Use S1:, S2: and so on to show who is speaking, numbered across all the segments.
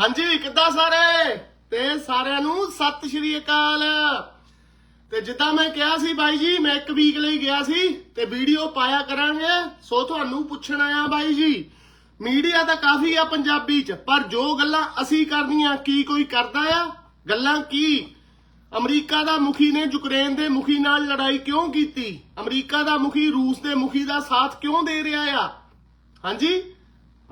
S1: ਹਾਂਜੀ, ਕਿੱਦਾਂ ਸਾਰੇ? ਤੇ ਸਾਰਿਆਂ ਨੂੰ ਸਤਿ ਸ਼੍ਰੀ ਅਕਾਲ। ਤੇ ਜਿੱਦਾਂ ਮੈਂ ਕਿਹਾ ਸੀ ਬਾਈ ਜੀ, ਮੈਂ ਇੱਕ ਵੀਕ ਲਈ ਗਿਆ ਸੀ ਤੇ ਵੀਡੀਓ ਪਾਇਆ ਕਰਾਂਗੇ। ਸੋ ਤੁਹਾਨੂੰ ਪੁੱਛਣ ਆਇਆ ਬਾਈ ਜੀ ਮੀਡੀਆ ਤਾਂ ਕਾਫੀ ਆ ਪੰਜਾਬੀ ਚ, ਪਰ ਜੋ ਗੱਲਾਂ ਅਸੀਂ ਕਰਨੀਆਂ, ਕੀ ਕੋਈ ਕਰਦਾ ਆ? ਗੱਲਾਂ ਕੀ? ਅਮਰੀਕਾ ਦਾ ਮੁਖੀ ਨੇ ਯੂਕਰੇਨ ਦੇ ਮੁਖੀ ਨਾਲ ਲੜਾਈ ਕਿਉਂ ਕੀਤੀ? ਅਮਰੀਕਾ ਦਾ ਮੁਖੀ, ਰੂਸ ਦੇ ਮੁਖੀ ਦਾ ਸਾਥ ਕਿਉਂ ਦੇ ਰਿਹਾ ਆ? ਹਾਂਜੀ?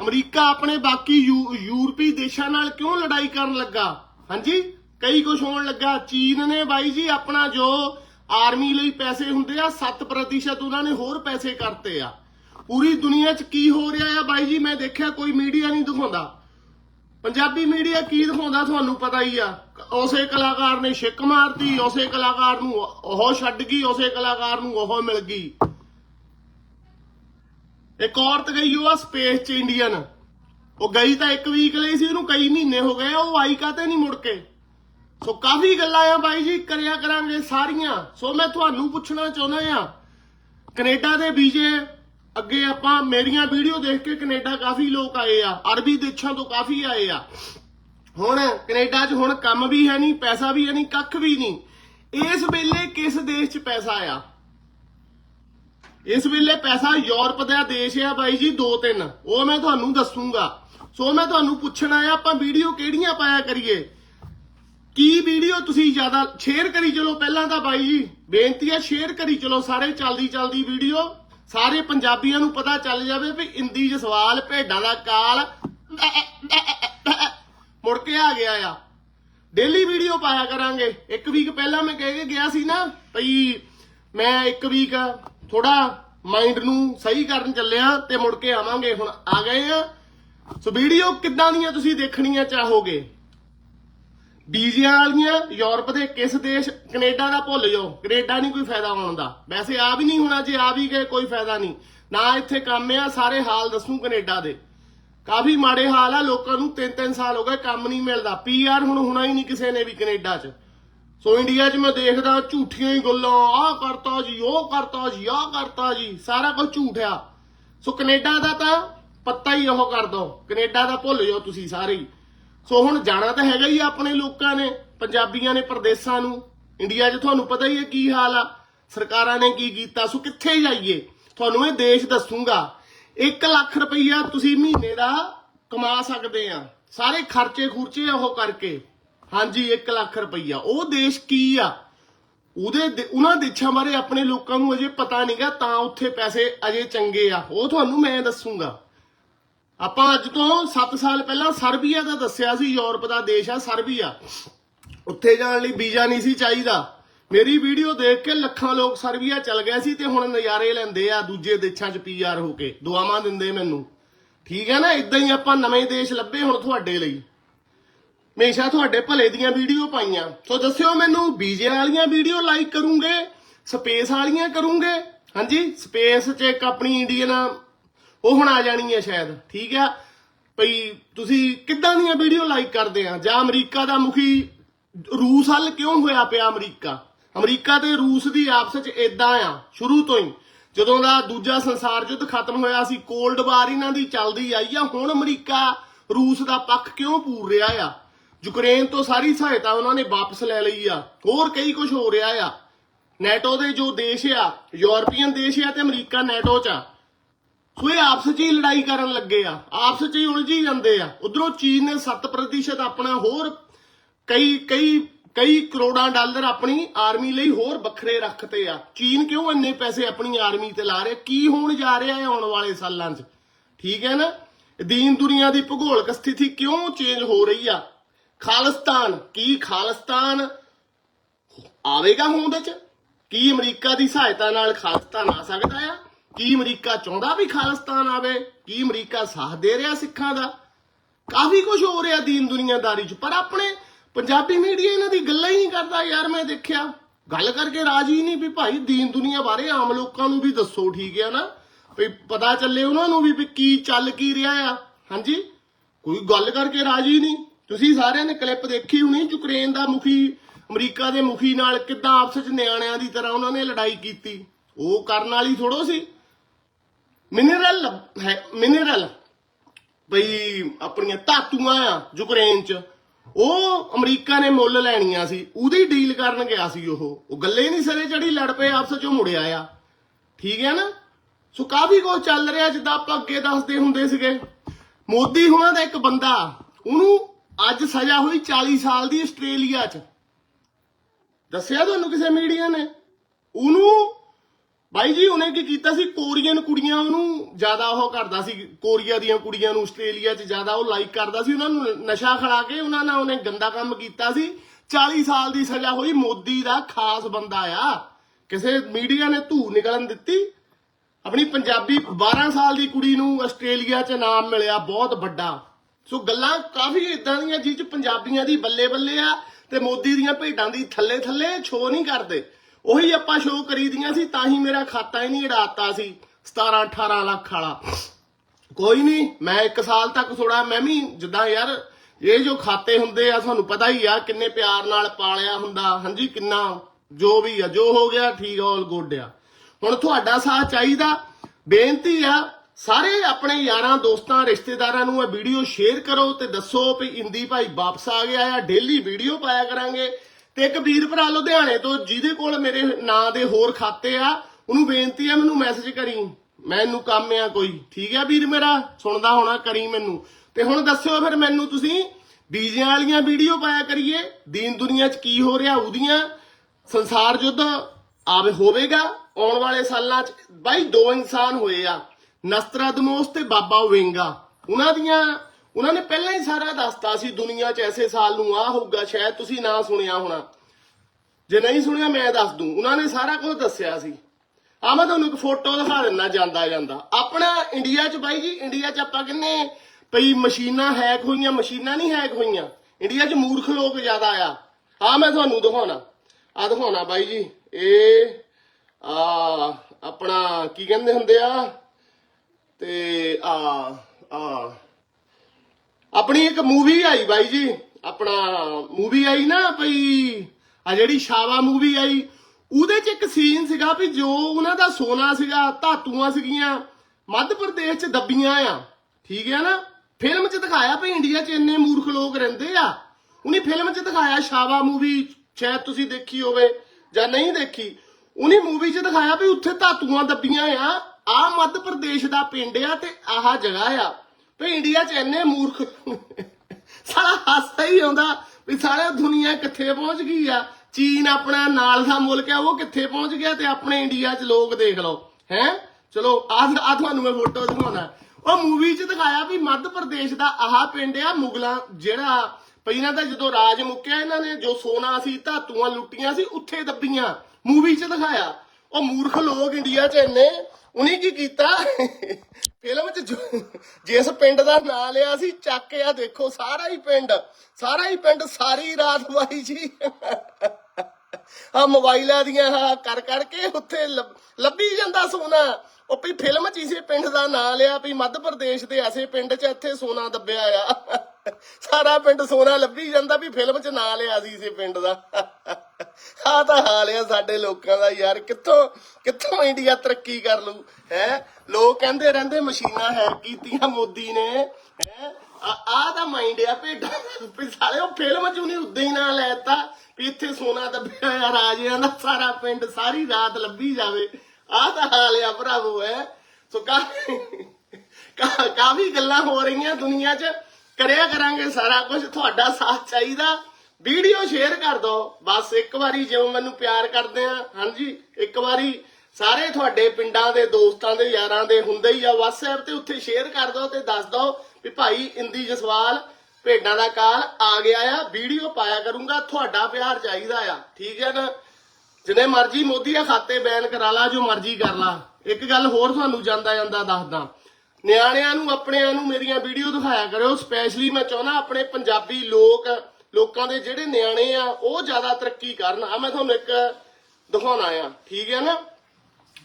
S1: ਅਮਰੀਕਾ ਆਪਣੇ ਬਾਕੀ ਯੂਰਪੀ ਦੇਸ਼ਾਂ ਨਾਲ ਕਿਉਂ ਲੜਾਈ ਕਰਨ ਲੱਗਾ? ਹਾਂਜੀ, ਕਈ ਕੁਝ ਹੋਣ ਲੱਗਾ। ਚੀਨ ਨੇ ਬਾਈ ਜੀ ਆਪਣਾ ਜੋ ਆਰਮੀ ਲਈ ਪੈਸੇ ਹੁੰਦੇ ਆ 7% ਉਹਨਾਂ ਨੇ ਹੋਰ ਪੈਸੇ ਕਰਤੇ ਆ। ਪੂਰੀ ਦੁਨੀਆ 'ਚ ਕੀ ਹੋ ਰਿਹਾ ਆ ਬਾਈ ਜੀ? ਮੈਂ ਦੇਖਿਆ ਕੋਈ ਮੀਡੀਆ ਨਹੀਂ ਦਿਖਾਉਂਦਾ। ਪੰਜਾਬੀ ਮੀਡੀਆ ਕੀ ਦਿਖਾਉਂਦਾ ਤੁਹਾਨੂੰ ਪਤਾ ਹੀ ਆ। ਉਸੇ ਕਲਾਕਾਰ ਨੇ ਛਿੱਕ ਮਾਰਤੀ, ਉਸੇ ਕਲਾਕਾਰ ਨੂੰ ਉਹ ਛੱਡ ਗਈ, ਉਸੇ ਕਲਾਕਾਰ ਨੂੰ ਉਹ ਮਿਲ ਗਈ। ਇੱਕ ਔਰਤ ਗਈ ਉਹ ਆ ਸਪੇਸ ਚ ਇੰਡੀਅਨ ਉਹ ਗਈ ਤਾਂ ਇੱਕ ਵੀਕ ਲਈ ਸੀ, ਉਹਨੂੰ ਕਈ ਮਹੀਨੇ ਹੋ ਗਏ, ਉਹ ਆਈ ਕਾਤੇ ਨਹੀਂ ਮੁੜ ਕੇ? ਸੋ ਕਾਫੀ ਗੱਲਾਂ ਆ ਬਾਈ ਜੀ, ਕਰਿਆ ਕਰਾਂਗੇ ਸਾਰੀਆਂ। ਸੋ ਮੈਂ ਤੁਹਾਨੂੰ ਪੁੱਛਣਾ ਚਾਹੁੰਦਾ ਆ, ਕੈਨੇਡਾ ਦੇ ਵੀਜ਼ੇ ਅੱਗੇ ਆਪਾਂ ਮੇਰੀਆਂ ਵੀਡੀਓ ਦੇਖ ਕੇ ਕੈਨੇਡਾ ਕਾਫੀ ਲੋਕ ਆਏ ਆ, ਅਰਬੀ ਦੇਸ਼ਾਂ ਤੋਂ ਕਾਫੀ ਆਏ ਆ। ਹੁਣ ਕੈਨੇਡਾ 'ਚ ਹੁਣ ਕੰਮ ਵੀ ਹੈ ਨਹੀਂ, ਪੈਸਾ ਵੀ ਹੈ ਨਹੀਂ, ਕੱਖ ਵੀ ਨਹੀਂ। ਇਸ ਵੇਲੇ ਕਿਸ ਦੇਸ਼ 'ਚ ਪੈਸਾ ਆ? ਇਸ ਵੇਲੇ ਪੈਸਾ ਯੂਰਪ ਦਾ ਦੇਸ਼ ਆ ਬਾਈ ਜੀ, ਦੋ ਤਿੰਨ। ਉਹ ਮੈਂ ਤੁਹਾਨੂੰ ਦੱਸੂਗਾ। ਸੋ ਮੈਂ ਤੁਹਾਨੂੰ ਪੁੱਛਣਾ ਆ, ਆਪਾਂ ਵੀਡੀਓ ਕਿਹੜੀਆਂ ਪਾਇਆ ਕਰੀਏ? ਕੀ ਵੀਡੀਓ ਤੁਸੀਂ ਜ਼ਿਆਦਾ ਸ਼ੇਅਰ ਕਰੀ ਚਲੋ ਪਹਿਲਾਂ ਤਾਂ ਬਾਈ ਜੀ, ਬੇਨਤੀ ਆ ਸ਼ੇਅਰ ਕਰੀ ਚਲੋ ਸਾਰੇ ਚੱਲਦੀ ਚੱਲਦੀ ਵੀਡੀਓ। ਸਾਰੇ ਪੰਜਾਬੀਆਂ ਨੂੰ ਪਤਾ ਚੱਲ ਜਾਵੇ ਵੀ ਇੰਦੀ ਜਸਵਾਲ ਭੇਡਾਂ ਦਾ ਕਾਲ। ਮੁੜ ਕੇ ਆ ਗਿਆ ਆ। ਡੇਲੀ ਵੀਡੀਓ ਪਾਇਆ ਕਰਾਂਗੇ। ਇੱਕ ਵੀਕ ਪਹਿਲਾਂ ਮੈਂ ਕਹਿ ਕੇ ਗਿਆ ਸੀ ਨਾ, ਭਈ ਮੈਂ ਇੱਕ ਵੀਕ ਥੋੜਾ ਮਾਈਂਡ ਨੂੰ ਸਹੀ ਕਰਨ ਚੱਲਿਆ ਤੇ ਮੁੜ ਕੇ ਆਵਾਂਗੇ ਹੁਣ। ਆ ਗਏ ਆ। ਸੋ ਵੀਡੀਓ ਕਿੱਦਾਂ ਦੀਆਂ ਤੁਸੀਂ ਦੇਖਣੀਆਂ ਚਾਹੋਗੇ? ਵੀਜ਼ਿਆਂ ਵਾਲੀਆਂ, ਯੂਰਪ ਦੇ ਕਿਸ ਦੇਸ਼, ਕੈਨੇਡਾ ਦਾ ਭੁੱਲ ਜਾਓ। ਕੈਨੇਡਾ ਨਹੀਂ ਕੋਈ ਫਾਇਦਾ ਹੋਣ ਦਾ। ਵੈਸੇ ਆ ਵੀ ਨਹੀਂ ਹੋਣਾ, ਜੇ ਆ ਵੀ ਗਏ ਕੋਈ ਫਾਇਦਾ ਨਹੀਂ। ਨਾ ਇੱਥੇ ਕੰਮ ਆ, ਸਾਰੇ ਹਾਲ ਦੱਸੂ ਕੈਨੇਡਾ ਦੇ। ਕਾਫੀ ਮਾੜੇ ਹਾਲ ਆ, ਲੋਕਾਂ ਨੂੰ 3-3 ਸਾਲ ਹੋ ਗਏ ਕੰਮ ਨਹੀਂ ਮਿਲਦਾ। ਪੀਆਰ ਹੁਣ ਹੋਣਾ ਹੀ ਨਹੀਂ ਕਿਸੇ ਨੇ ਵੀ ਕੈਨੇਡਾ 'ਚ। ਸੋ ਇੰਡੀਆ 'ਚ ਮੈਂ ਦੇਖਦਾ ਝੂਠੀਆਂ ਹੀ ਗੱਲਾਂ, ਆਹ ਕਰਤਾ ਜੀ, ਉਹ ਕਰਤਾ ਜੀ, ਆਹ ਕਰਤਾ ਜੀ, ਸਾਰਾ ਕੁਝ ਝੂਠ ਆ। ਸੋ ਕੈਨੇਡਾ ਦਾ ਤਾਂ ਪੱਤਾ ਹੀ ਉਹ ਕਰ ਦੋ, ਕੈਨੇਡਾ ਦਾ ਭੁੱਲ ਜਾਓ ਤੁਸੀਂ ਸਾਰੇ ਹੀ। ਸੋ ਹੁਣ ਜਾਣਾ ਤਾਂ ਹੈਗਾ ਹੀ ਆਪਣੇ ਲੋਕਾਂ ਨੇ, ਪੰਜਾਬੀਆਂ ਨੇ, ਪਰਦੇਸਾਂ ਨੂੰ। ਇੰਡੀਆ 'ਚ ਤੁਹਾਨੂੰ ਪਤਾ ਹੀ ਹੈ ਕੀ ਹਾਲ ਆ, ਸਰਕਾਰਾਂ ਨੇ ਕੀ ਕੀਤਾ, ਸੋ ਕਿੱਥੇ ਜਾਈਏ? ਤੁਹਾਨੂੰ ਇਹ ਦੇਸ਼ ਦੱਸੂਗਾ। 1 ਲੱਖ ਰੁਪਈਆ ਤੁਸੀਂ ਮਹੀਨੇ ਦਾ ਕਮਾ ਸਕਦੇ ਆ, ਸਾਰੇ ਖਰਚੇ ਖੁਰਚੇ ਉਹ ਕਰਕੇ। ਹਾਂਜੀ 1 ਲੱਖ ਰੁਪਈਆ। ਉਹ ਦੇਸ਼ ਕੀ ਆ? ਉਹਦੇ ਉਹਨਾਂ ਦੇਸ਼ਾਂ ਬਾਰੇ ਆਪਣੇ ਲੋਕਾਂ ਨੂੰ ਅਜੇ ਪਤਾ ਨਹੀਂਗਾ, ਤਾਂ ਉੱਥੇ ਪੈਸੇ ਅਜੇ ਚੰਗੇ ਆ। ਉਹ ਤੁਹਾਨੂੰ ਮੈਂ ਦੱਸੂਗਾ। ਆਪਾਂ ਅੱਜ ਤੋਂ 7 ਸਾਲ ਪਹਿਲਾਂ ਸਰਬੀਆ ਦਾ ਦੱਸਿਆ ਸੀ, ਯੂਰਪ ਦਾ ਦੇਸ਼ ਆ, ਸਰਬੀਆ। ਉੱਥੇ ਜਾਣ ਲਈ ਵੀਜ਼ਾ ਨਹੀਂ ਸੀ ਚਾਹੀਦਾ। ਮੇਰੀ ਵੀਡੀਓ ਦੇਖ ਕੇ ਲੱਖਾਂ ਲੋਕ ਸਰਬੀਆ ਚਲ ਗਏ ਸੀ ਤੇ ਹੁਣ ਨਜ਼ਾਰੇ ਲੈਂਦੇ ਆ ਦੂਜੇ ਦੇਸ਼ਾਂ 'ਚ ਪੀਆਰ ਹੋ ਕੇ। ਦੁਆਵਾਂ ਦਿੰਦੇ ਮੈਨੂੰ। ਠੀਕ ਹੈ ਨਾ? ਇਦਾਂ ਹੀ ਆਪਾਂ ਨਵੇਂ ਦੇਸ਼ ਲੱਭੇ ਹੁਣ ਤੁਹਾਡੇ ਲਈ। ਹਮੇਸ਼ਾ ਤੁਹਾਡੇ ਭਲੇ ਦੀਆਂ ਵੀਡੀਓ ਪਾਈਆਂ। ਸੋ ਦੱਸਿਓ ਮੈਨੂੰ ਬੀਜੇ ਵਾਲੀਆਂ ਵੀਡੀਓ ਲਾਈਕ ਕਰੂੰਗੇ ਸਪੇਸ ਵਾਲੀਆਂ ਕਰੂੰਗੇ? ਹਾਂਜੀ ਸਪੇਸ 'ਚ ਇੱਕ ਆਪਣੀ ਇੰਡੀਅਨ ਉਹ ਹੁਣ ਆ ਜਾਣੀ ਹੈ ਸ਼ਾਇਦ, ਠੀਕ ਆ? ਭਈ ਤੁਸੀਂ ਕਿੱਦਾਂ ਦੀਆਂ ਵੀਡੀਓ ਲਾਈਕ ਕਰਦੇ ਆ? ਜਾਂ ਅਮਰੀਕਾ ਦਾ ਮੁਖੀ ਰੂਸ ਹੱਲ ਕਿਉਂ ਹੋਇਆ ਪਿਆ ਅਮਰੀਕਾ? ਅਮਰੀਕਾ ਤੇ ਰੂਸ ਦੀ ਆਪਸ ਵਿੱਚ ਇਦਾਂ ਆ, ਸ਼ੁਰੂ ਤੋਂ ਹੀ। ਜਦੋਂ ਦਾ ਦੂਜਾ ਸੰਸਾਰ ਯੁੱਧ ਖਤਮ ਹੋਇਆ ਸੀ ਕੋਲਡ ਵਾਰ ਇਹਨਾਂ ਦੀ ਚੱਲਦੀ ਆਈ ਆ, ਹੁਣ ਅਮਰੀਕਾ ਰੂਸ ਦਾ ਪੱਖ ਕਿਉਂ ਪੂਰ ਰਿਹਾ ਆ? ਯੂਕਰੇਨ ਤੋਂ ਸਾਰੀ ਸਹਾਇਤਾ ਉਹਨਾਂ ਨੇ ਵਾਪਸ ਲੈ ਲਈ ਆ। ਹੋਰ ਕਈ ਕੁਝ ਹੋ ਰਿਹਾ ਆ। ਨੈਟੋ ਦੇ ਜੋ ਦੇਸ਼ ਆ, ਯੂਰਪੀਅਨ ਦੇਸ਼ ਆ ਤੇ ਅਮਰੀਕਾ ਨੈਟੋ ਚ ਆ। ਸੋ ਇਹ ਆਪਸ 'ਚ ਹੀ ਲੜਾਈ ਕਰਨ ਲੱਗੇ ਆ। ਆਪਸ 'ਚ ਹੀ ਉਲਝੀ ਜਾਂਦੇ ਆ। ਉਧਰੋਂ ਚੀਨ ਨੇ 7% ਆਪਣਾ ਹੋਰ ਕਈ ਕਈ ਕਈ ਕਰੋੜਾਂ ਡਾਲਰ ਆਪਣੀ ਆਰਮੀ ਲਈ ਹੋਰ ਵੱਖਰੇ ਰੱਖਤੇ ਆ। ਚੀਨ ਕਿਉਂ ਇੰਨੇ ਪੈਸੇ ਆਪਣੀ ਆਰਮੀ ਤੇ ਲਾ ਰਿਹਾ? ਕੀ ਹੋਣ ਜਾ ਰਿਹਾ ਹੈ ਆਉਣ ਵਾਲੇ ਸਾਲਾਂ 'ਚ? ਠੀਕ ਹੈ ਨਾ? ਦੀਨ ਦੁਨੀਆ ਦੀ ਭੂਗੋਲਿਕ ਸਥਿਤੀ ਕਿਉਂ ਚੇਂਜ ਹੋ ਰਹੀ ਆ? ਖਾਲਿਸਤਾਨ? ਕੀ ਖਾਲਿਸਤਾਨ? ਆਵੇਗਾ ਹੋਂਦ ਚ? ਕੀ ਅਮਰੀਕਾ ਦੀ ਸਹਾਇਤਾ ਨਾਲ ਖਾਲਿਸਤਾਨ ਆ ਸਕਦਾ ਆ? ਕੀ ਅਮਰੀਕਾ ਚਾਹੁੰਦਾ ਵੀ ਖਾਲਿਸਤਾਨ ਆਵੇ? ਕੀ ਅਮਰੀਕਾ ਸਾਥ ਦੇ ਰਿਹਾ ਸਿੱਖਾਂ ਦਾ? ਕਾਫੀ ਕੁਝ ਹੋ ਰਿਹਾ ਦੀਨ ਦੁਨੀਆਦਾਰੀ ਚ, ਪਰ ਆਪਣੇ ਪੰਜਾਬੀ ਮੀਡੀਆ ਇਹਨਾਂ ਦੀ ਗੱਲਾਂ ਹੀ ਨਹੀਂ ਕਰਦਾ ਯਾਰ ਮੈਂ ਦੇਖਿਆ। ਗੱਲ ਕਰਕੇ ਰਾਜੀ ਨਹੀਂ ਵੀ ਭਾਈ ਦੀਨ ਦੁਨੀਆ ਬਾਰੇ ਆਮ ਲੋਕਾਂ ਨੂੰ ਵੀ ਦੱਸੋ, ਠੀਕ ਹੈ ਨਾ? ਵੀ ਪਤਾ ਚੱਲੇ ਉਹਨਾਂ ਨੂੰ ਵੀ ਕੀ ਚੱਲ ਕੀ ਰਿਹਾ ਆ। ਹਾਂਜੀ? ਕੋਈ ਗੱਲ ਕਰਕੇ ਰਾਜੀ ਨਹੀਂ? ਤੁਸੀਂ ਸਾਰਿਆਂ ਨੇ ਕਲਿੱਪ ਦੇਖੀ ਹੋਣੀ, ਯੂਕਰੇਨ ਦਾ ਮੁਖੀ, ਅਮਰੀਕਾ ਦੇ ਮੁਖੀ ਨਾਲ ਕਿੱਦਾਂ ਆਪਸ ਵਿੱਚ ਨਿਆਣਿਆਂ ਦੀ ਤਰ੍ਹਾਂ ਉਹਨਾਂ ਨੇ ਲੜਾਈ ਕੀਤੀ। ਉਹ ਕਰਨ ਵਾਲੀ ਥੋੜੋ ਸੀ। ਮਿਨਰਲ ਹੈ ਮਿਨਰਲ ਬਈ, ਆਪਣੀਆਂ ਧਾਤੂਆਂ ਆ ਯੂਕਰੇਨ ਚ। ਉਹ ਅਮਰੀਕਾ ਨੇ ਮੁੱਲ ਲੈਣੀਆਂ ਸੀ। ਉਹਦੀ ਡੀਲ ਕਰਨ ਗਿਆ ਸੀ ਉਹ। ਉਹ ਗੱਲੇ ਨਹੀਂ ਸਰੇ ਜਿਹੜੀ ਲੜ ਪਏ, ਆਪਸ ਚ ਮੁੜਿਆ ਆ। ਠੀਕ ਹੈ ਨਾ? ਸੋ ਕਾਫੀ ਕੁਝ ਚੱਲ ਰਿਹਾ ਜਿੱਦਾਂ ਆਪਾਂ ਅੱਗੇ ਦੱਸਦੇ ਹੁੰਦੇ ਸੀਗੇ। ਮੋਦੀ ਹੁਣਾਂ ਦਾ ਇੱਕ ਬੰਦਾ, ਉਹਨੂੰ ਅੱਜ ਸਜ਼ਾ ਹੋਈ 40 ਸਾਲ ਦੀ ਆਸਟ੍ਰੇਲੀਆ 'ਚ। ਦੱਸਿਆ ਤੁਹਾਨੂੰ ਕਿਸੇ ਮੀਡੀਆ ਨੇ? ਉਹਨੂੰ, ਬਾਈ ਜੀ, ਉਹਨੇ ਕੀ ਕੀਤਾ ਸੀ? ਕੋਰੀਅਨ ਕੁੜੀਆਂ ਉਹਨੂੰ ਜ਼ਿਆਦਾ ਉਹ ਕਰਦਾ ਸੀ। ਕੋਰੀਆ ਦੀਆਂ ਕੁੜੀਆਂ ਨੂੰ ਆਸਟ੍ਰੇਲੀਆ 'ਚ ਜ਼ਿਆਦਾ ਉਹ ਲਾਈਕ ਕਰਦਾ ਸੀ। ਉਹਨਾਂ ਨੂੰ ਨਸ਼ਾ ਖਿਲਾ ਕੇ ਉਹਨਾਂ ਨਾਲ ਉਹਨੇ ਗੰਦਾ ਕੰਮ ਕੀਤਾ ਸੀ। 40 ਸਾਲ ਦੀ ਸਜ਼ਾ ਹੋਈ। ਮੋਦੀ ਦਾ ਖਾਸ ਬੰਦਾ ਆ। ਕਿਸੇ ਮੀਡੀਆ ਨੇ ਧੂ ਨਿਕਲਣ ਦਿੱਤੀ। ਆਪਣੀ ਪੰਜਾਬੀ 12 ਸਾਲ ਦੀ ਕੁੜੀ ਨੂੰ ਆਸਟ੍ਰੇਲੀਆ 'ਚ ਨਾਮ ਮਿਲਿਆ। ਬਹੁਤ ਵੱਡਾ। ਸੋ ਗੱਲਾਂ ਕਾਫੀ ਇਦਾਂ ਦੀਆਂ ਜਿਹ 'ਚ ਪੰਜਾਬੀਆਂ ਦੀ ਬੱਲੇ ਬੱਲੇ ਆ ਤੇ ਮੋਦੀ ਦੀਆਂ ਭੇਡਾਂ ਦੀ ਥੱਲੇ ਥੱਲੇ ਸ਼ੋਅ ਨਹੀਂ ਕਰਦੇ। ਉਹੀ ਆਪਾਂ ਸ਼ੋਅ ਕਰੀਦੀਆਂ ਸੀ, ਤਾਂ ਹੀ ਮੇਰਾ ਖਾਤਾ ਹੀ ਨਹੀਂ ਅੜਾਤਾ ਸੀ 17 18 ਲੱਖ ਵਾਲਾ। ਕੋਈ ਨਹੀਂ ਮੈਂ 1 ਸਾਲ ਤੱਕ ਥੋੜਾ ਮੈਂ ਵੀ ਜਿੱਦਾਂ ਯਾਰ, ਇਹ ਜੋ ਖਾਤੇ ਹੁੰਦੇ ਆ, ਤੁਹਾਨੂੰ ਪਤਾ ਹੀ ਆ, ਕਿੰਨੇ ਪਿਆਰ ਨਾਲ ਪਾਲਿਆ ਹੁੰਦਾ, ਹਾਂਜੀ, ਕਿੰਨਾ, ਜੋ ਵੀ ਆ, ਜੋ ਹੋ ਗਿਆ, ਠੀਕ ਆਲ ਗੁੱਡ ਆ। ਹੁਣ ਤੁਹਾਡਾ ਸਾਥ ਚਾਹੀਦਾ, ਬੇਨਤੀ ਆ ਸਾਰੇ ਆਪਣੇ ਯਾਰਾਂ, ਦੋਸਤਾਂ, ਰਿਸ਼ਤੇਦਾਰਾਂ ਨੂੰ ਇਹ ਵੀਡੀਓ ਸ਼ੇਅਰ ਕਰੋ ਤੇ ਦੱਸੋ ਵੀ ਇੰਦੀ ਭਾਈ ਵਾਪਸ ਆ ਗਿਆ ਆ ਡੇਲੀ ਵੀਡੀਓ ਪਾਇਆ ਕਰਾਂਗੇ। ਤੇ ਇੱਕ ਵੀਰ ਭਰਾ ਲੁਧਿਆਣੇ ਤੋਂ, ਜਿਹਦੇ ਕੋਲ ਮੇਰੇ ਨਾਂ ਦੇ ਹੋਰ ਖਾਤੇ ਆ, ਉਹਨੂੰ ਬੇਨਤੀ ਆ ਮੈਨੂੰ ਮੈਸੇਜ ਕਰੀ। ਮੈਨੂੰ ਕੰਮ ਆ ਕੋਈ। ਠੀਕ ਆ ਵੀਰ ਮੇਰਾ? ਸੁਣਦਾ ਹੋਣਾ, ਕਰੀ ਮੈਨੂੰ। ਤੇ ਹੁਣ ਦੱਸਿਓ ਫਿਰ ਮੈਨੂੰ ਤੁਸੀਂ, ਬੀਜਿਆਂ ਵਾਲੀਆਂ ਵੀਡੀਓ ਪਾਇਆ ਕਰੀਏ। ਦੀਨ ਦੁਨੀਆ 'ਚ ਕੀ ਹੋ ਰਿਹਾ, ਉਹਦੀਆਂ। ਸੰਸਾਰ ਯੁੱਧ ਆਵੇ, ਹੋਵੇਗਾ। ਆਉਣ ਵਾਲੇ ਸਾਲਾਂ 'ਚ ਬਾਈ ਦੋ ਇਨਸਾਨ ਹੋਏ ਆ। ਨਸਤਰਾਦਮੋਸ ਤੇ ਬਾਬਾ ਵੇਂਗਾ ਉਹਨਾਂ ਦੀਆਂ, ਉਹਨਾਂ ਨੇ ਪਹਿਲਾਂ ਹੀ ਸਾਰਾ ਦੱਸਤਾ ਸੀ ਦੁਨੀਆ 'ਚ ਐਸੇ ਸਾਲ ਨੂੰ ਆ ਹੋਊਗਾ, ਸ਼ਾਇਦ ਤੁਸੀਂ ਨਾ ਸੁਣਿਆ ਹੋਣਾ। ਜੇ ਨਹੀਂ ਸੁਣਿਆ, ਮੈਂ ਦੱਸ ਦੂੰ। ਉਹਨਾਂ ਨੇ ਸਾਰਾ ਕੁਝ ਦੱਸਿਆ ਸੀ। ਆ ਮੈਂ ਤੁਹਾਨੂੰ ਇੱਕ ਫੋਟੋ ਦਿਖਾ ਦਿੰਦਾ, ਜਾਂਦਾ ਜਾਂਦਾ। ਆਪਣਾ ਇੰਡੀਆ 'ਚ ਬਾਈ ਜੀ, ਇੰਡੀਆ 'ਚ ਆਪਾਂ ਕਿੰਨੇ ਪਈ ਮਸ਼ੀਨਾਂ ਹੈਕ ਹੋਈਆਂ, ਮਸ਼ੀਨਾਂ ਨਹੀਂ ਹੈਕ ਹੋਈਆਂ। ਇੰਡੀਆ 'ਚ ਮੂਰਖ ਲੋਕ ਜ਼ਿਆਦਾ ਆ। ਆ ਮੈਂ ਤੁਹਾਨੂੰ ਦਿਖਾਉਣਾ। ਆ ਦਿਖਾਉਣਾ ਬਾਈ ਜੀ। ਇਹ ਆ ਆਪਣਾ ਕੀ ਕਹਿੰਦੇ ਹੁੰਦੇ ਆ? ਤੇ ਆ ਆ। ਆਪਣੀ ਇੱਕ ਮੂਵੀ ਆਈ ਬਾਈ ਜੀ, ਆਪਣਾ ਮੂਵੀ ਆਈ ਨਾ ਭਈ ਆ ਜਿਹੜੀ ਸ਼ਾਵਾ ਮੂਵੀ ਆਈ, ਉਹਦੇ ਚ ਇੱਕ ਸੀਨ ਸੀਗਾ ਵੀ ਜੋ ਉਹਨਾਂ ਦਾ ਸੋਨਾ ਸੀਗਾ, ਧਾਤੂਆਂ ਸੀਗੀਆਂ, ਮੱਧ ਪ੍ਰਦੇਸ਼ ਚ ਦੱਬੀਆਂ ਆ। ਠੀਕ ਹੈ ਨਾ? ਫਿਲਮ ਚ ਦਿਖਾਇਆ ਵੀ ਇੰਡੀਆ ਚ ਇੰਨੇ ਮੂਰਖ ਲੋਕ ਰਹਿੰਦੇ ਆ। ਉਹਨੇ ਫਿਲਮ ਚ ਦਿਖਾਇਆ ਸ਼ਾਵਾ ਮੂਵੀ ਸ਼ਾਇਦ ਤੁਸੀਂ ਦੇਖੀ ਹੋਵੇ ਜਾਂ ਨਹੀਂ ਦੇਖੀ, ਉਹਨੇ ਮੂਵੀ ਚ ਦਿਖਾਇਆ ਵੀ ਉੱਥੇ ਧਾਤੂਆਂ ਦੱਬੀਆਂ ਆ। ਆ ਮੱਧ ਪ੍ਰਦੇਸ਼ ਦਾ ਪਿੰਡ ਆ ਤੇ ਆਹ ਜਗ੍ਹਾ ਆ। ਵੀ ਇੰਡੀਆ 'ਚ ਇੰਨੇ ਮੂਰਖ। ਸਾਲਾ ਹਾਸਾ ਹੀ ਆਉਂਦਾ ਵੀ ਸਾਲੇ ਦੁਨੀਆ ਕਿੱਥੇ ਪਹੁੰਚ ਗਈ ਆ? ਚੀਨ ਆਪਣਾ ਨਾਲ ਦਾ ਮੁਲਕ ਆ, ਉਹ ਕਿੱਥੇ ਪਹੁੰਚ ਗਿਆ ਤੇ ਆਪਣੇ ਇੰਡੀਆ 'ਚ ਲੋਕ ਦੇਖ ਲਓ। ਹੈ? ਚਲੋ, ਆ ਆ ਤੁਹਾਨੂੰ ਮੈਂ ਫੋਟੋ ਦਿਖਾਉਣਾ। ਉਹ ਮੂਵੀ 'ਚ ਦਿਖਾਇਆ ਵੀ ਮੱਧ ਪ੍ਰਦੇਸ਼ ਦਾ ਆਹ ਪਿੰਡ ਆ, ਮੁਗਲਾਂ ਜਿਹੜਾ ਪਹਿਲਾਂ ਇਹਨਾਂ ਦਾ ਜਦੋਂ ਰਾਜ ਮੁੱਕਿਆ ਇਹਨਾਂ ਨੇ, ਜੋ ਸੋਨਾ ਸੀ, ਧਾਤੂਆਂ ਲੁੱਟੀਆਂ ਸੀ, ਉੱਥੇ ਦੱਬੀਆਂ। ਮੂਵੀ 'ਚ ਦਿਖਾਇਆ। ਉਹ ਮੂਰਖ ਲੋਕ ਇੰਡੀਆ 'ਚ ਇੰਨੇ, ਉਹਨੇ ਕੀ ਕੀਤਾ? ਫਿਲਮ 'ਚ ਜੋ- ਜਿਸ ਪਿੰਡ ਦਾ ਨਾਂ ਲਿਆ ਸੀ, ਚੱਕ ਆ ਦੇਖੋ, ਸਾਰਾ ਹੀ ਪਿੰਡ, ਸਾਰਾ ਹੀ ਪਿੰਡ ਸਾਰੀ ਰਾਤ ਵਾਈ ਜੀ ਆ ਮੋਬਾਈਲਾਂ ਦੀਆਂ ਆ ਕਰ ਕਰਕੇ ਉੱਥੇ ਲੱਭੀ ਜਾਂਦਾ ਸੋਨਾ। ਉਹ ਵੀ ਫਿਲਮ 'ਚ ਇਸੇ ਪਿੰਡ ਦਾ ਨਾਂ ਲਿਆ ਵੀ ਮੱਧ ਪ੍ਰਦੇਸ਼ ਦੇ ਐਸੇ ਪਿੰਡ 'ਚ ਇੱਥੇ ਸੋਨਾ ਦੱਬਿਆ ਆ। ਸਾਰਾ ਪਿੰਡ ਸੋਨਾ ਲੱਭੀ ਜਾਂਦਾ ਵੀ ਫਿਲਮ 'ਚ ਨਾਂ ਲਿਆ ਸੀ ਇਸੇ ਪਿੰਡ ਦਾ। ਆ ਤਾਂ ਹਾਲ ਆ ਸਾਡੇ ਲੋਕਾਂ ਦਾ ਯਾਰ, ਕਿੱਥੋਂ ਕਿੱਥੋਂ ਇੰਡੀਆ ਤਰੱਕੀ ਕਰ ਲੂ ਹੈ? ਲੋਕ ਕਹਿੰਦੇ ਰਹਿੰਦੇ ਮਸ਼ੀਨਾਂ ਹੈ ਕੀਤੀਆਂ ਮੋਦੀ ਨੇ, ਹੈ? ਆ ਤਾਂ ਮਾਈਂਡ ਆ ਭੇਡਾਂ ਵੀ ਸਾਲੇ ਉਹ ਫਿਲਮ 'ਚ ਉਹਨੇ ਉਦਾਂ ਹੀ ਨਾਂ ਲੈਤਾ ਵੀ ਇੱਥੇ ਸੋਨਾ ਦੱਬਿਆ ਆ, ਰਾਜਿਆਂ ਦਾ ਸਾਰਾ ਪਿੰਡ, ਸਾਰੀ ਰਾਤ ਲੱਭੀ ਜਾਵੇ। ਆ ਤਾਂ ਹਾਲ ਆ ਭਰਾਵੋ, ਹੈ। ਸੋ ਕਾਫੀ ਗੱਲਾਂ ਹੋ ਰਹੀਆਂ ਦੁਨੀਆ 'ਚ। ਕਰਿਆ ਕਰਾਂਗੇ ਸਾਰਾ ਕੁਝ ਤੁਹਾਡਾ ਸਾਥ ਚਾਹੀਦਾ। ਵੀਡੀਓ ਸ਼ੇਅਰ ਕਰ ਦਿਓ। ਬਸ ਇੱਕ ਵਾਰੀ ਜਿਵੇਂ ਮੈਨੂੰ ਪਿਆਰ ਕਰਦੇ ਆ, ਹਾਂਜੀ? ਇੱਕ ਵਾਰੀ ਸਾਰੇ ਤੁਹਾਡੇ ਪਿੰਡਾਂ ਦੇ, ਦੋਸਤਾਂ ਦੇ, ਯਾਰਾਂ ਦੇ ਹੁੰਦੇ ਹੀ ਆ। WhatsApp ਤੇ ਉੱਥੇ ਸ਼ੇਅਰ ਕਰ ਦਿਓ ਤੇ ਦੱਸ ਦਿਓ ਵੀ ਭਾਈ ਇੰਦੀ ਜਸਵਾਲ ਭੇਡਾਂ ਦਾ ਕਾਲ ਆ ਗਿਆ ਆ, ਵੀਡੀਓ ਪਾਇਆ ਕਰੂੰਗਾ, ਤੁਹਾਡਾ ਪਿਆਰ ਚਾਹੀਦਾ ਆ। ਠੀਕ ਹੈ ਨਾ? ਜਿੰਨੇ ਮਰਜ਼ੀ ਮੋਦੀ ਆ, ਖਾਤੇ ਬੈਨ ਕਰਾ ਲਾ, ਜੋ ਮਰਜ਼ੀ ਕਰ ਲਾ। ਇੱਕ ਗੱਲ ਹੋਰ ਤੁਹਾਨੂੰ ਜਾਂਦਾ ਜਾਂਦਾ ਦੱਸਦਾ। ਨਿਆਣਿਆਂ ਨੂੰ, ਆਪਣਿਆਂ ਨੂੰ ਮੇਰੀਆਂ ਵੀਡੀਓ ਦਿਖਾਇਆ ਕਰਿਓ। ਸਪੈਸ਼ਲੀ ਮੈਂ ਚਾਹੁੰਦਾ ਆਪਣੇ ਪੰਜਾਬੀ ਲੋਕ, ਲੋਕਾਂ ਦੇ ਜਿਹੜੇ ਨਿਆਣੇ ਆ, ਉਹ ਜ਼ਿਆਦਾ ਤਰੱਕੀ ਕਰਨ। ਆ ਮੈਂ ਤੁਹਾਨੂੰ ਇੱਕ ਦਿਖਾਉਣਾ ਆ। ਠੀਕ ਹੈ ਨਾ?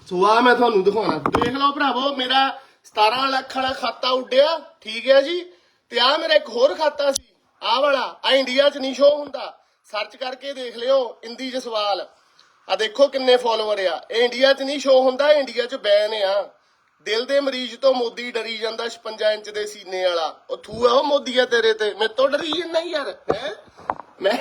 S1: ਸੋ ਆ ਮੈਂ ਤੁਹਾਨੂੰ ਦਿਖਾਉਣਾ। ਦੇਖ ਲਓ ਭਰਾਵੋ, ਮੇਰਾ 17 ਲੱਖ ਵਾਲਾ ਖਾਤਾ ਉੱਡਿਆ, ਠੀਕ ਹੈ ਜੀ। ਤੇ ਆ ਮੇਰਾ ਇੱਕ ਹੋਰ ਖਾਤਾ ਸੀ। ਆ ਵਾਲਾ ਆ ਇੰਡੀਆ 'ਚ ਨਹੀਂ ਸ਼ੋ ਹੁੰਦਾ। ਸਰਚ ਕਰਕੇ ਦੇਖ ਲਿਓ, ਇੰਦੀ ਜਸਵਾਲ ਆ ਦੇਖੋ ਕਿੰਨੇ ਫਾਲੋਅਰ ਆ। ਇਹ ਇੰਡੀਆ 'ਚ ਨਹੀਂ ਸ਼ੋ ਹੁੰਦਾ ਇੰਡੀਆ 'ਚ ਬੈਨ ਆ। ਦਿਲ ਦੇ ਮਰੀਜ਼ ਤੋਂ ਮੋਦੀ ਡਰੀ ਜਾਂਦਾ 56 ਇੰਚ ਦੇ ਸੀਨੇ ਵਾਲਾ। ਉਹ ਥੂ ਆ ਉਹ ਮੋਦੀ ਆ ਤੇਰੇ ਤੇ। ਮੈਂ ਤੋਂ ਡਰੀ ਜਾਂਦਾ ਯਾਰ, ਹੈ? ਮੈਂ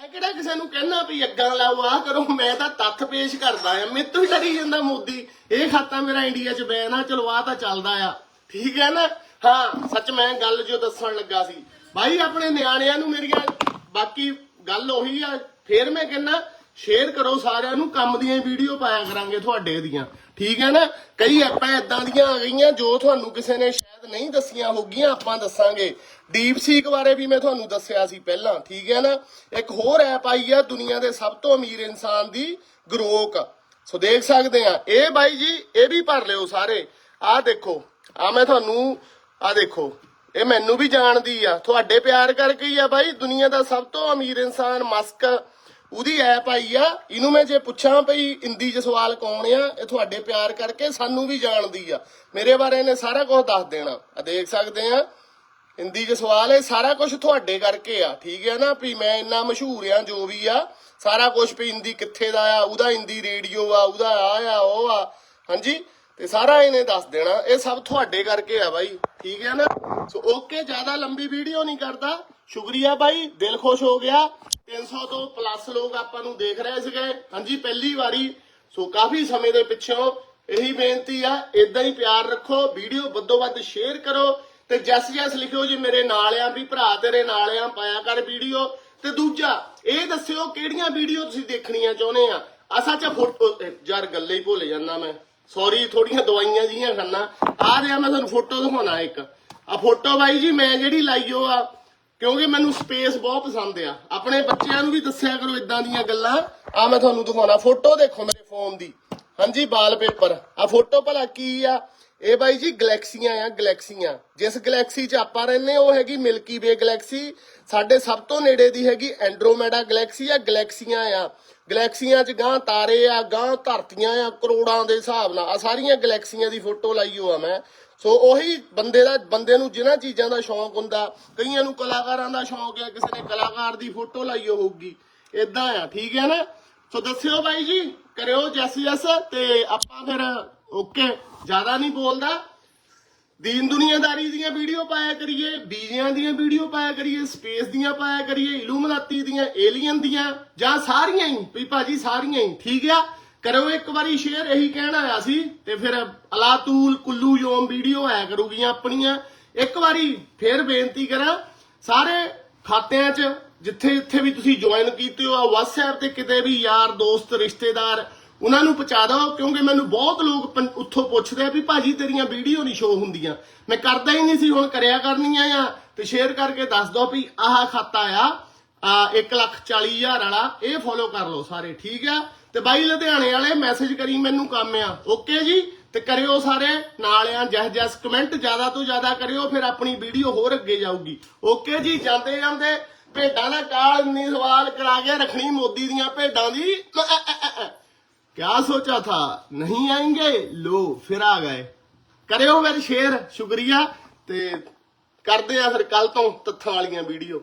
S1: ਮੈਂ ਕਿਹੜਾ ਕਿਸੇ ਨੂੰ ਕਹਿਣਾ ਵੀ ਅੱਗਾਂ ਲਾਓ, ਆਹ ਕਰੋ, ਮੈਂ ਤਾਂ ਤੱਥ ਪੇਸ਼ ਕਰਦਾ ਆ। ਮੇਰੇ ਤੋਂ ਹੀ ਡਰੀ ਜਾਂਦਾ ਮੋਦੀ। ਇਹ ਖਾਤਾ ਮੇਰਾ ਇੰਡੀਆ 'ਚ ਬੈਨ ਆ, ਚਲੋ ਆਹ ਤਾਂ ਚੱਲਦਾ ਆ। ਠੀਕ ਹੈ ਨਾ? ਹਾਂ, ਸੱਚ ਮੈਂ ਗੱਲ ਜੋ ਦੱਸਣ ਲੱਗਾ ਸੀ। ਭਾਈ ਆਪਣੇ ਨਿਆਣਿਆਂ ਨੂੰ ਮੇਰੀਆਂ ਬਾਕੀ ਗੱਲ ਉਹੀ ਆ। ਫੇਰ ਮੈਂ ਕਹਿੰਦਾ ਸ਼ੇਅਰ ਕਰੋ ਸਾਰਿਆਂ ਨੂੰ, ਕੰਮ ਦੀਆਂ ਵੀਡੀਓ ਪਾਇਆ ਕਰਾਂਗੇ ਤੁਹਾਡੇ ਦੀਆਂ। ਠੀਕ ਹੈ ਨਾ? ਕਈ ਐਪਾਂ ਇਦਾਂ ਦੀਆਂ ਆ ਗਈਆਂ ਜੋ ਤੁਹਾਨੂੰ ਕਿਸੇ ਨੇ ਸ਼ਾਇਦ ਨਹੀਂ ਦੱਸੀਆਂ ਹੋਗੀਆਂ, ਆਪਾਂ ਦੱਸਾਂਗੇ। ਡੀਪ ਸੀਕ ਬਾਰੇ ਵੀ ਮੈਂ ਤੁਹਾਨੂੰ ਦੱਸਿਆ ਸੀ ਪਹਿਲਾਂ, ਠੀਕ ਹੈ ਨਾ? ਇੱਕ ਹੋਰ ਐਪ ਆਈ ਆ ਦੁਨੀਆ ਦੇ ਸਭ ਤੋਂ ਅਮੀਰ ਇਨਸਾਨ ਦੀ, ਗਰੋਕ। ਸੋ ਦੇਖ ਸਕਦੇ ਆ। ਇਹ ਬਾਈ ਜੀ, ਇਹ ਵੀ ਭਰ ਲਿਓ ਸਾਰੇ। ਆਹ ਦੇਖੋ ਆ ਮੈਂ ਤੁਹਾਨੂੰ ਆ ਦੇਖੋ, ਇਹ ਮੈਨੂੰ ਵੀ ਜਾਣਦੀ ਆ। ਤੁਹਾਡੇ ਪਿਆਰ ਕਰਕੇ ਹੀ ਆ ਬਾਈ। ਦੁਨੀਆ ਦਾ ਸਭ ਤੋਂ ਅਮੀਰ ਇਨਸਾਨ ਮਸਕ ਉਹਦੀ ਐਪ ਆਈ ਆ, ਇਹਨੂੰ ਮੈਂ ਜੇ ਪੁੱਛਾਂ ਭਈ ਚ ਸਵਾਲ ਕੌਣ ਆ, ਇਹ ਤੁਹਾਡੇ ਪਿਆਰ ਕਰਕੇ ਸਾਨੂੰ ਵੀ ਜਾਣਦੀ ਆ। ਮੇਰੇ ਬਾਰੇ ਇਹਨੇ ਸਾਰਾ ਕੁਝ ਦੱਸ ਦੇਣਾ। ਆ ਦੇਖ ਸਕਦੇ ਆ, ਇੰਦੀ ਜਸਵਾਲ ਇਹ ਸਾਰਾ ਕੁਝ ਤੁਹਾਡੇ ਕਰਕੇ ਆ, ਠੀਕ ਹੈ ਨਾ? ਵੀ ਮੈਂ ਇੰਨਾ ਮਸ਼ਹੂਰ ਆ, ਜੋ ਵੀ ਆ, ਸਾਰਾ ਕੁਝ ਵੀ ਹਿੰਦੀ ਕਿੱਥੇ ਦਾ ਆ, ਉਹਦਾ ਹਿੰਦੀ ਰੇਡੀਓ ਆ, ਉਹਦਾ ਆ ਆ, ਉਹ ਆ, ਹਾਂਜੀ? ਤੇ ਸਾਰਾ ਇਹਨੇ ਦੱਸ ਦੇਣਾ, ਇਹ ਸਭ ਤੁਹਾਡੇ ਕਰਕੇ ਆ ਬਾਈ, ਠੀਕ ਹੈ ਨਾ? ਸੋ ਓਕੇ, ਜ਼ਿਆਦਾ ਲੰਬੀ ਵੀਡੀਓ ਨਹੀਂ ਕਰਦਾ। ਸ਼ੁਕਰੀਆ ਬਾਈ, ਦਿਲ ਖੁਸ਼ ਹੋ ਗਿਆ। 300 ਤੋਂ ਪਲੱਸ ਲੋਕ ਆਪਾਂ ਨੂੰ ਦੇਖ ਰਹੇ ਸੀਗੇ। ਹਾਂਜੀ, ਪਹਿਲੀ ਵਾਰੀ। ਸੋ ਕਾਫੀ ਸਮੇਂ ਦੇ ਪਿੱਛੋਂ ਇਹੀ ਬੇਨਤੀ ਆ ਇਦਾਂ ਹੀ ਪਿਆਰ ਰੱਖੋ, ਵੀਡੀਓ ਵੱਧੋ ਵੱਧ ਸ਼ੇਅਰ ਕਰੋ ਤੇ ਜੈਸ ਜਸ ਲਿਖਿਓ ਜੀ, ਮੇਰੇ ਨਾਲ ਆ ਵੀ ਭਰਾ, ਤੇਰੇ ਨਾਲ ਆ, ਪਾਇਆ ਕਰ ਵੀਡੀਓ। ਤੇ ਦੂਜਾ, ਇਹ ਦੱਸਿਓ ਕਿਹੜੀਆਂ ਵੀਡੀਓ ਤੁਸੀਂ ਦੇਖਣੀਆਂ ਚਾਹੁੰਦੇ ਆ? ਆ ਸੱਚ ਫੋਟੋ ਯਾਰ ਗੱਲੇ ਹੀ ਭੁੱਲ ਜਾਂਦਾ ਮੈਂ। ਸੌਰੀ ਥੋੜੀਆਂ ਦਵਾਈਆਂ ਜੀਆਂ ਖਾਨਾ। ਆ ਰਿਹਾ ਮੈਂ ਤੁਹਾਨੂੰ ਫੋਟੋ ਦਿਖਾਉਣਾ ਇੱਕ। ਆ ਫੋਟੋ ਬਾਈ ਜੀ, ਮੈਂ ਜਿਹੜੀ ਲਾਈਓ ਆ ਕਿਉਂਕਿ ਮੈਨੂੰ ਸਪੇਸ ਬਹੁਤ ਪਸੰਦ ਆ। ਆਪਣੇ ਬੱਚਿਆਂ ਨੂੰ ਵੀ ਦੱਸਿਆ ਕਰੋ ਇਦਾਂ ਦੀਆਂ ਗੱਲਾਂ। ਆ ਮੈਂ ਤੁਹਾਨੂੰ ਦਿਖਾਉਣਾ ਫੋਟੋ ਦੇਖੋ ਮੇਰੇ ਫੋਨ ਦੀ। ਹਾਂਜੀ ਵਾਲਪੇਪਰ ਆ ਫੋਟੋ ਭਲਾ ਕੀ ਆ? ਇਹ ਬਾਈ ਜੀ ਗੈਲੈਕਸੀਆਂ ਆ, ਗੈਲੈਕਸੀਆਂ। ਜਿਸ ਗੈਲੈਕਸੀ 'ਚ ਆਪਾਂ ਰਹਿੰਦੇ, ਉਹ ਹੈਗੀ ਮਿਲਕੀ ਵੇ ਗੈਲੈਕਸੀ। ਸਾਡੇ ਸਭ ਤੋਂ ਨੇੜੇ ਦੀ ਹੈਗੀ ਐਂਡਰੋਮੈਡਾ ਗੈਲੈਕਸੀ ਆ, ਗੈਲੈਕਸੀਆਂ ਆ। ਗੈਲੈਕਸੀਆਂ 'ਚ ਗਾਂ ਤਾਰੇ ਆ ਗਾਂ ਧਰਤੀਆਂ ਆ, ਕਰੋੜਾਂ ਦੇ ਹਿਸਾਬ ਨਾਲ। ਆ ਸਾਰੀਆਂ ਗੈਲੈਕਸੀਆਂ ਦੀ ਫੋਟੋ ਲਾਈ ਹੋ ਆ ਮੈਂ। ਸੋ ਉਹੀ ਬੰਦੇ ਦਾ, ਬੰਦੇ ਨੂੰ ਜਿਨ੍ਹਾਂ ਚੀਜ਼ਾਂ ਦਾ ਸ਼ੌਂਕ ਹੁੰਦਾ, ਕਈਆਂ ਨੂੰ ਕਲਾਕਾਰਾਂ ਦਾ ਸ਼ੌਂਕ ਹੈ, ਕਿਸੇ ਨੇ ਕਲਾਕਾਰ ਦੀ ਫੋਟੋ ਲਾਈ ਹੋਊਗੀ। ਇਦਾਂ ਆ, ਠੀਕ ਹੈ ਨਾ? ਸੋ ਦੱਸਿਓ ਬਾਈ ਜੀ, ਕਰਿਓ ਜੈਸ ਜੈਸ ਤੇ ਆਪਾਂ ਫਿਰ, ਓਕੇ, ਜ਼ਿਆਦਾ ਨਹੀਂ ਬੋਲਦਾ। ਦੀਨ ਦੁਨੀਆਦਾਰੀ ਦੀਆਂ ਵੀਡੀਓ ਪਾਇਆ ਕਰੀਏ, ਬੀਜਿਆਂ ਦੀਆਂ ਵੀਡੀਓ ਪਾਇਆ ਕਰੀਏ, ਸਪੇਸ ਦੀਆਂ ਪਾਇਆ ਕਰੀਏ, ਇਲੂਮਨਾਤੀ ਦੀਆਂ, ਏਲੀਅਨ ਦੀਆਂ, ਜਾਂ ਸਾਰੀਆਂ ਹੀ, ਵੀ ਭਾਜੀ ਸਾਰੀਆਂ ਹੀ, ਠੀਕ ਆ? ਕਰੋ ਇੱਕ ਵਾਰੀ ਸ਼ੇਅਰ ਇਹੀ ਕਹਿਣ ਆਇਆ ਸੀ, ਤੇ ਫਿਰ ਅਲਾਤੂਲ, ਕੁੱਲੂ, ਯੋਮ ਵੀਡੀਓ ਆਇਆ ਕਰੂਗੀਆਂ ਆਪਣੀਆਂ। ਇੱਕ ਵਾਰੀ ਫੇਰ ਬੇਨਤੀ ਕਰਾਂ, ਸਾਰੇ ਖਾਤਿਆਂ 'ਚ, ਜਿੱਥੇ ਜਿੱਥੇ ਵੀ ਤੁਸੀਂ ਜੁਆਇਨ ਕੀਤੇ ਹੋ, ਆ WhatsApp ਤੇ ਕਿਤੇ ਵੀ ਯਾਰ, ਦੋਸਤ, ਰਿਸ਼ਤੇਦਾਰ, ਉਹਨਾਂ ਨੂੰ ਪਹੁੰਚਾ ਦਿਓ, ਕਿਉਂਕਿ ਮੈਨੂੰ ਬਹੁਤ ਲੋਕ ਉੱਥੋਂ ਪੁੱਛਦੇ ਆ ਵੀ ਭਾਜੀ ਤੇਰੀਆਂ ਵੀਡੀਓ ਨਹੀਂ ਸ਼ੋ ਹੁੰਦੀਆਂ। ਮੈਂ ਕਰਦਾ ਹੀ ਨਹੀਂ ਸੀ, ਹੁਣ ਕਰਿਆ ਕਰਨੀਆਂ ਆ, ਤੇ ਸ਼ੇਅਰ ਕਰਕੇ ਦੱਸ ਦਿਓ ਵੀ ਆਹ ਖਾਤਾ ਆ ਆ 140000 ਵਾਲਾ, ਇਹ ਫੋਲੋ ਕਰ ਲਓ ਸਾਰੇ, ਠੀਕ ਆ? ਤੇ ਬਾਈ ਲੁਧਿਆਣੇ ਵਾਲੇ ਮੈਸੇਜ ਕਰੀ ਮੈਨੂੰ ਕੰਮ ਆ। ਓਕੇ ਜੀ? ਤੇ ਕਰਿਓ ਸਾਰੇ ਨਾਲ ਆ ਜਹ ਜਸ ਕਮੈਂਟ, ਜ਼ਿਆਦਾ ਤੋਂ ਜ਼ਿਆਦਾ ਕਰਿਓ, ਫਿਰ ਆਪਣੀ ਵੀਡੀਓ ਹੋਰ ਅੱਗੇ ਜਾਊਗੀ। ਓਕੇ ਜੀ? ਜਾਂਦੇ ਜਾਂਦੇ ਭੇਡਾਂ ਦਾ ਕਾਲ ਨੀ ਸਵਾਲ ਕਰਾ ਕੇ ਰੱਖਣੀ ਮੋਦੀ ਦੀਆਂ ਭੇਡਾਂ ਦੀ। ਕਿਆ ਸੋਚਾ ਥਾ? ਨਹੀਂ ਆਏਂਗੇ? ਲੋ, ਫਿਰ ਆ ਗਏ। ਕਰਿਓ ਫਿਰ ਸ਼ੇਰ ਸ਼ੁਕਰੀਆ। ਤੇ ਕਰਦੇ ਆ ਫਿਰ ਕੱਲ ਤੋਂ ਤੱਥਾਂ ਵਾਲੀਆਂ ਵੀਡੀਓ।